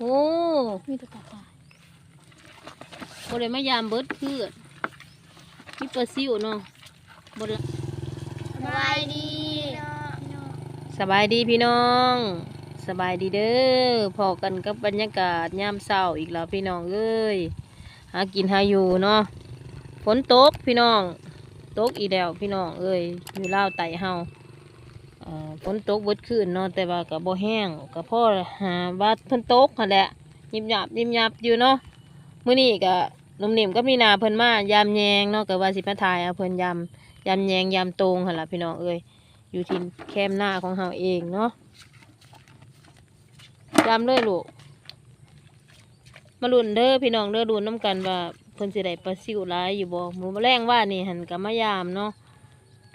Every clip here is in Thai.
โอ้มีแตะกาตายบ่ได้มายามเบิดพืชมีปลาซิวเนาะบ่ได้สบายดีสบายดีพี่น้องสบายดีเด้อพอกันกับบรรยากาศยามเช้าอีกแล้วพี่น้องเอ้ยหากินหาอยู่เนาะฝนตกพี่น้องตกอีกแล้วพี่น้องเอ้ยอยู่ลาวไต่เฮาอ่า ฝนตกเบิดคืนเนาะแต่ว่าก็บ่แห้งก็พอหาว่าเพิ่นตกหั่นแหละยิบหยับยิบหยับอยู่เนาะมื้อนี้ก็นมนิ่มก็มีนาเพิ่นมายามแยงเนาะก็ว่าสิมาถ่ายเอาเพิ่นยามยามแยงยามตรงหั่นล่ะพี่น้องเอ้ยอยู่ที่แคมหน้าของเราเองเนาะจำเลยลูกมาลุ่นเด้อพี่น้องเด้อลุ่นน้ำกันว่าเพิ่นสิได้ปลาซิวร้ายอยู่บ่หมูแมลงว่านี่หันกับมายามเนาะ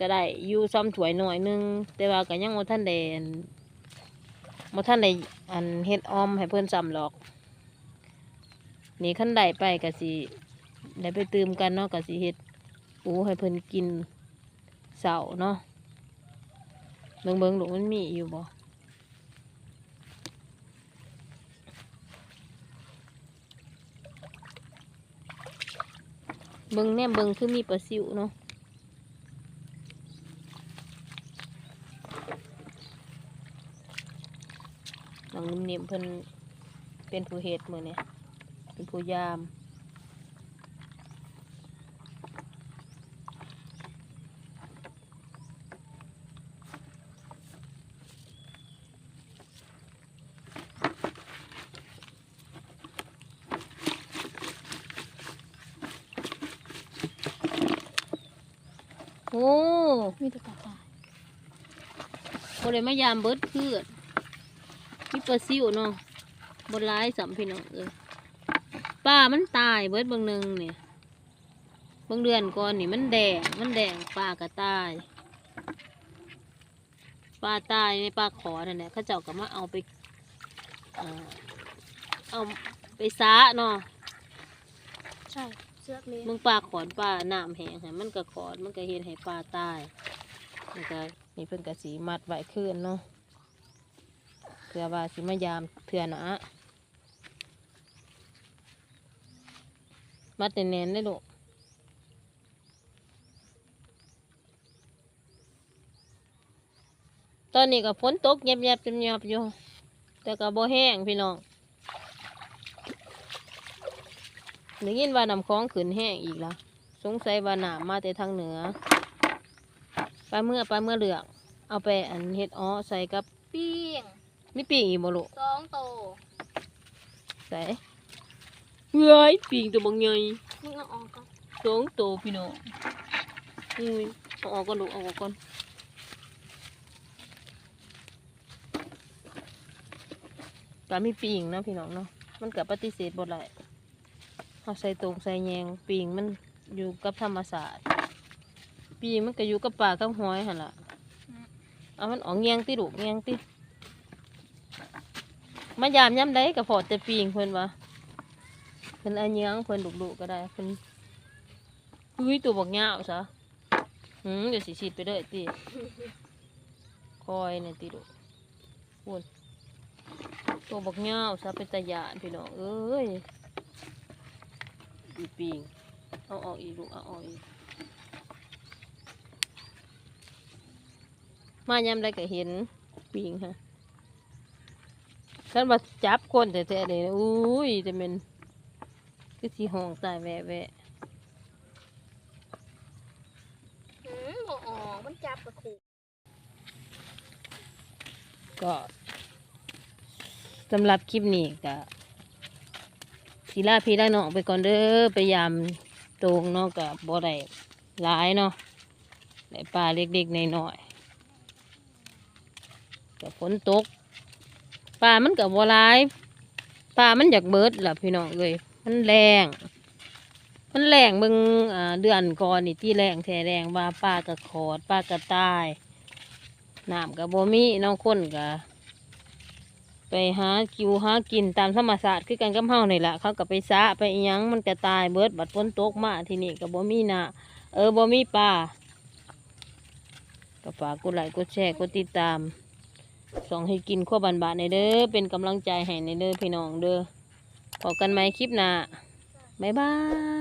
ก็ได้อยู่ซ้ำถวยหน่อยนึง แต่ว่าก็ยังบ่ทันได้อันบ่ทันได้อันเฮ็ดออมให้เพิ่นซ้ำหรอก นี่ขั้นได้ไปก็สิได้ไปตืมกันเนาะก็สิเฮ็ดปูให้เพิ่นกินเสาเนาะเบิ่งเบิ่งลูกมันมีอยู่บ่เบิ่งแนมเบิ่งคือมีปลาซิวเนาะ น้องนิ่มๆเพิ่นเป็นผู้เฮ็ดมื้อนี้เป็นผู้ยามโอ้มีแตะกาตายบ่ได้มายามเบิดพืช มีปลาซิวเนาะบ่ร้ายสัมพี่น้องเอ้ยป้ามันตายเบิดบางหนึงเนี่ยบางเดือนก่อนนี่มันแดงมันแดงปลาก็ตายปลาตายในปลาขอนั่นแหละเขาเจ้าก็มาเอาไปเอ่อเอาไปซาเนาะใช่เสือกเลยมึงปลาขอนปลาน้ำแห้งค่ะมันก็ขอนมันก็เฮ็ดให้ปลาตายมันก็นี่เพิ่นก็สีมัดไว้คืนเนาะ เพื่อว่าสิมายามเถื่อหนะมัดแน่นๆเลยลูกตอนนี้ก็ฝนตกเงียบๆเงียบอยู่ แต่ก็บ่แห้งพี่น้องได้ยินว่าน้ำคลองขึ้นแห้งอีกแล้วสงสัยว่าหน้ำมาแต่ทางเหนือปลาเมื่อปลาเมื่อเหลือก เอาไปอันเฮ็ดอ้อใส่กับปิ้ง มีปีกอีกบ่ลูกสองโตใส่เฮ้ยปีกตัวบางใหญ่มึงเอาออกก่อนสองตัวพี่น้องอุ้ยเอาออกก่อนลูกเอาออกก่อนปลามีปีกนะพี่น้องเนาะมันกับปฏิเสธบ่ได้เอาใส่ตรงใส่แยงปีกมันอยู่กับธรรมศาสตร์ปีกมันก็อยู่กับป่ากับหอยหั่นล่ะเอามันออกเงียงติลูกเงียงติ มายามย้ำได้กับพอแต่ปีงเพิ่นวะเพิ่นเอาเงียงเพิ่นดุๆก็ได้เพิ่นอุ้ยตัวบักเงาซะหืมเดี๋ยวสิฉีดไปเลยติคอยเนี่ยติลูกพูนตัวบักเงาซะเป็นตะยานพี่น้องเอ้ยอีปีงเอาออกอีกลูกเอาออกอีกมายามใดก็เห็นปิงฮะ ฉันมาจับคนแต่แต่เนี่ยอุ้ยจะเป็นคือสีห้องตายแวะแวะหืมบ่ออกมันจับกระขู่ก็สำหรับคลิปนี้ก็สีลาพี่ลาน้องไปก่อนเด้อไปยามตรงเนาะกับบ่ได้หลายเนาะได้ปลาเล็กๆน้อยๆก็ฝนตก ปลามันกับบ่หลายปลามันอยากเบิดล่ะพี่น้องเอ้ยมันแรงมันแรงเบิ่งเดือนก่อนนี่ที่แรงแท้แรงว่าปลากระขอดปลากระตายน้ำกับบมีน้องคนกะไปหากิวหากินตามธรรมศาสตร์คือกันกับเฮานี่แหละเขาก็ไปซะไปยังมันก็ตายเบิดบัดฝนตกมาที่นี่ก็บ่มีน้ำเออบมีปลาก็ฝากกดไลค์กดแชร์กดติดตาม ส่องให้กินขั้วบานบานในเด้อเป็นกำลังใจให้ในเด้อพี่น้องเด้อพอกันไหมคลิปหน้าบ๊ายบาย